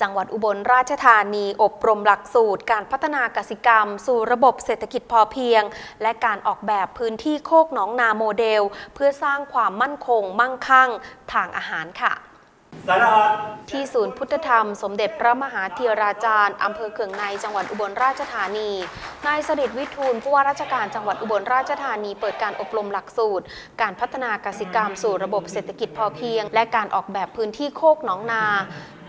จังหวัดอุบลราชธานีอบรมหลักสูตร การพัฒนากสิกรรม สู่ระบบเศรษฐกิจพอเพียง และการออกแบบพื้นที่โคกหนองนาโมเดล เพื่อสร้างความมั่นคง มั่งคั่ง ทางอาหารค่ะ สารพัดที่ศูนย์พุทธธรรม สมเด็จพระมหาเทีราจารย์อำเภอเขืองในจังหวัดอุบลราชธานี นายสริตวิทูลผู้ว่าราชการจังหวัดอุบลราชธานี เปิดการอบรมหลักสูตร การพัฒนากสิกรรมสู่ระบบเศรษฐกิจพอเพียง และการออกแบบพื้นที่โคกหนองนา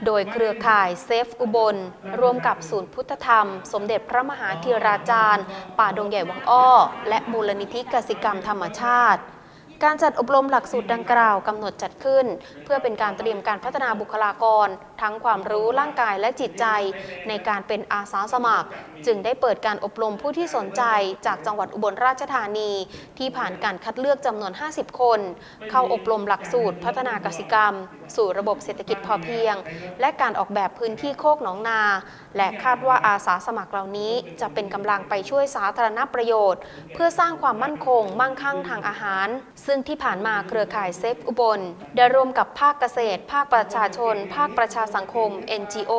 โดยเครือข่ายเซฟอุบล ร่วมกับศูนย์พุทธธรรม สมเด็จพระมหาเทีราจารย์ ป่าดงใหญ่วังอ้อ และมูลนิธิกสิกรรมธรรมชาติ การจัดอบรมหลักสูตรดังกล่าวกำหนดจัดขึ้น เพื่อเป็นการเตรียมการพัฒนาบุคลากรทั้งความรู้ร่างกายและจิตใจ ในการเป็นอาสาสมัคร จึงได้เปิดการอบรมผู้ที่สนใจจากจังหวัดอุบลราชธานี ที่ผ่านการคัดเลือกจำนวน 50 คน เข้าอบรมหลักสูตร พัฒนากสิกรรม สู่ระบบเศรษฐกิจพอเพียง และการออกแบบพื้นที่โคกหนองนา และคาดว่าอาสาสมัครเหล่านี้ จะเป็นกำลังไปช่วยสาธารณประโยชน์ เพื่อสร้างความมั่นคง มั่งคั่งทางอาหาร ซึ่งที่ผ่านมาเครือข่ายเซฟอุบลได้ร่วมกับภาคเกษตร ภาคประชาชน ภาคประชาสังคม NGO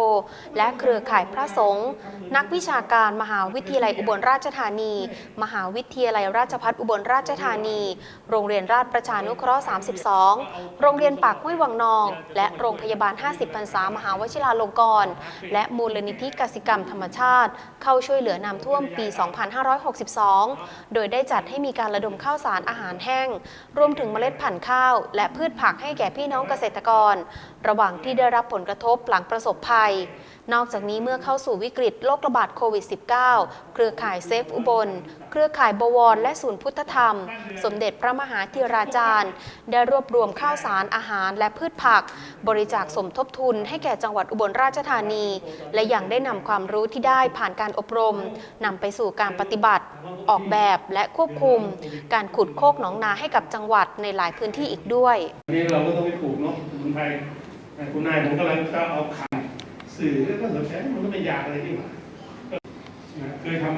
และเครือข่ายพระสงฆ์นักวิชาการมหาวิทยาลัยอุบลราชธานี มหาวิทยาลัยราชภัฏอุบลราชธานี โรงเรียนราชประชานุเคราะห์ 32 โรงเรียนปากห้วยวังนอง และโรงพยาบาล 50พรรษามหาวชิราลงกรณ์และมูลนิธิกสิกรรมธรรมชาติ เข้าช่วยเหลือน้ำท่วมปี 2562 โดยได้จัดให้มีการระดมข้าวสารอาหารแห้ง รวมถึงเมล็ดพันธุ์ข้าว และพืชผักให้แก่พี่น้องเกษตรกร ระหว่างที่ได้รับผลกระทบทบหลังประสบภัย นอกจากนี้เมื่อเข้าสู่วิกฤตโรคระบาดโควิด -19 เครือข่ายเซฟอุบล เครือข่ายบวร และศูนย์พุทธธรรม สมเด็จพระมหาธีราจารย์ ได้รวบรวมข้าวสารอาหารและพืชผัก บริจาคสมทบทุนให้แก่จังหวัดอุบลราชธานี และยังได้นำความรู้ที่ได้ผ่านการอบรมนำไปสู่การปฏิบัติ ออกแบบและควบคุม การขุดโคกหนองนาให้กับจังหวัดในหลายพื้นที่อีกด้วยนี้เราก็ต้องไปปลูกเนาะสมุนไพร คุณนายผมก็เลยจะเอาขันสื่อแล้วก็สนใจมันก็ไม่อยากอะไรที่หว่าเคยทำ